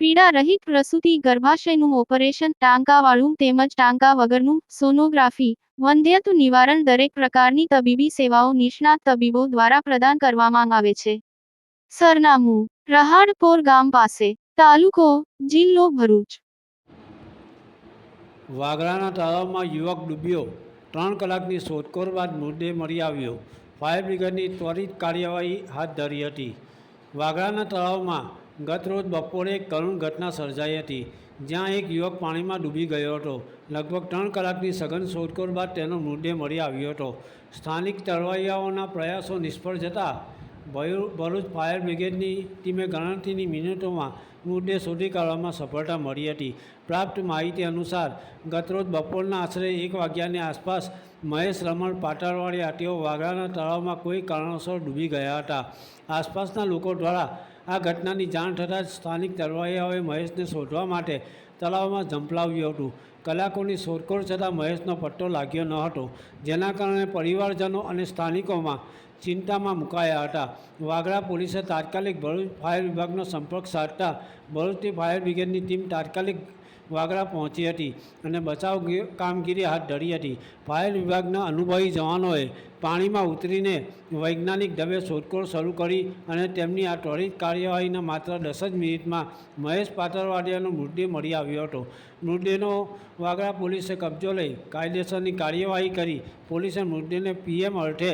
પીડા રહિત પ્રસૂતિ ગર્ભાશયનું ઓપરેશન ટાંકાવાળું તેમજ ટાંકા વગરનું સોનોગ્રાફી વંધ્યત્વ નિવારણ દરેક પ્રકારની તબીબી સેવાઓ નિષ્ણાત તબીબો દ્વારા પ્રદાન કરવામાં આવે છે. સરનામું, રહાડપોર ગામ પાસે, તાલુકો, જિલ્લો ભરૂચ. વાગરાના તળાવમાં યુવક ડૂબ્યો. ત્રણ કલાકની શોધખોળ બાદ મૃતદેહ મળી આવ્યો. ફાયર બ્રિગેડની ત્વરિત કાર્યવાહી હાથ ધરી હતી. વાગરાના તળાવમાં ગત રોજ બપોરે એક કરુણ ઘટના સર્જાઈ હતી, જ્યાં એક યુવક પાણીમાં ડૂબી ગયો હતો. લગભગ ત્રણ કલાકની સઘન શોધખોળ બાદ તેનો મૃતદેહ મળી આવ્યો હતો. સ્થાનિક તરવૈયાઓના પ્રયાસો નિષ્ફળ જતાં ભરૂચ ફાયર બ્રિગેડની ટીમે ગણતરીની મિનિટોમાં મૃતદેહ શોધી કાઢવામાં સફળતા મળી હતી. પ્રાપ્ત માહિતી અનુસાર ગતરોજ બપોરના આશરે એક વાગ્યાની આસપાસ મહેશ રમણ પાટણવાડિયા તેઓ વાગરાના તળાવમાં કોઈ કારણોસર ડૂબી ગયા હતા. આસપાસના લોકો દ્વારા આ ઘટનાની જાણ થતાં જ સ્થાનિક તરવૈયાઓએ મહેશને શોધવા માટે તળાવમાં ઝંપલાવ્યું હતું. કલાકોની શોધખોળ છતાં મહેશનો પટ્ટો લાગ્યો ન હતો, જેના કારણે પરિવારજનો અને સ્થાનિકોમાં ચિંતામાં મુકાયા હતા. વાગરા પોલીસે તાત્કાલિક ભરૂચ ફાયર વિભાગનો સંપર્ક સાધતા ભરૂચથી ફાયર બ્રિગેડની ટીમ તાત્કાલિક વાગરા પહોંચી હતી અને બચાવ કામગીરી હાથ ધરી હતી. ફાયર વિભાગના અનુભવી જવાનોએ પાણીમાં ઉતરીને વૈજ્ઞાનિક ઢબે શોધખોળ શરૂ કરી અને તેમની આ ત્વરિત કાર્યવાહીના માત્ર દસ જ મિનિટમાં મહેશ પાટરવાડિયાનો મૃતદેહ મળી આવ્યો હતો. મૃતદેહનો વાગરા પોલીસે કબજો લઈ કાયદેસરની કાર્યવાહી કરી પોલીસે મૃતદેહને પીએમ અર્થે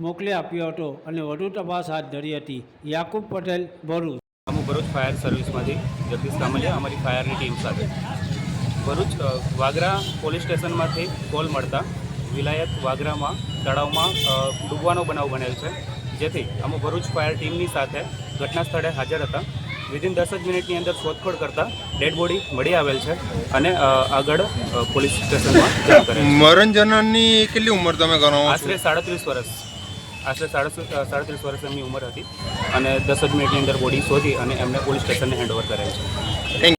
મોકલી આપ્યો હતો અને વધુ તપાસ હાથ ધરી હતી. યાકુબ પટેલ, ભરૂચ. અમુક ભરૂચ ફાયર સર્વિસમાંથી જગદીશ કામલિયા અમારી ફાયરની ટીમ સાથે. ભરૂચ વાગરા પોલીસ સ્ટેશનમાંથી કોલ મળતા વિલાયત વાગરામાં તળાવમાં ડૂબવાનો બનાવ બનેલ છે. જેથી અમુક ભરૂચ ફાયર ટીમની સાથે ઘટના સ્થળે હાજર હતા. વિધિન દસ જ મિનિટની અંદર શોધખોળ કરતાં ડેડ બોડી મળી આવેલ છે અને આગળ પોલીસ સ્ટેશનમાં મરણ જનારની કેટલી ઉંમર તમે ગણાવો છો? આશરે સાડત્રીસ વર્ષ. આશરે સાડા સાડત્રીસ વર્ષ એમની ઉંમર હતી અને દસ જ મિનિટની અંદર બોડી શોધી અને એમને પોલીસ સ્ટેશનને હેન્ડઓવર કરેલ છે.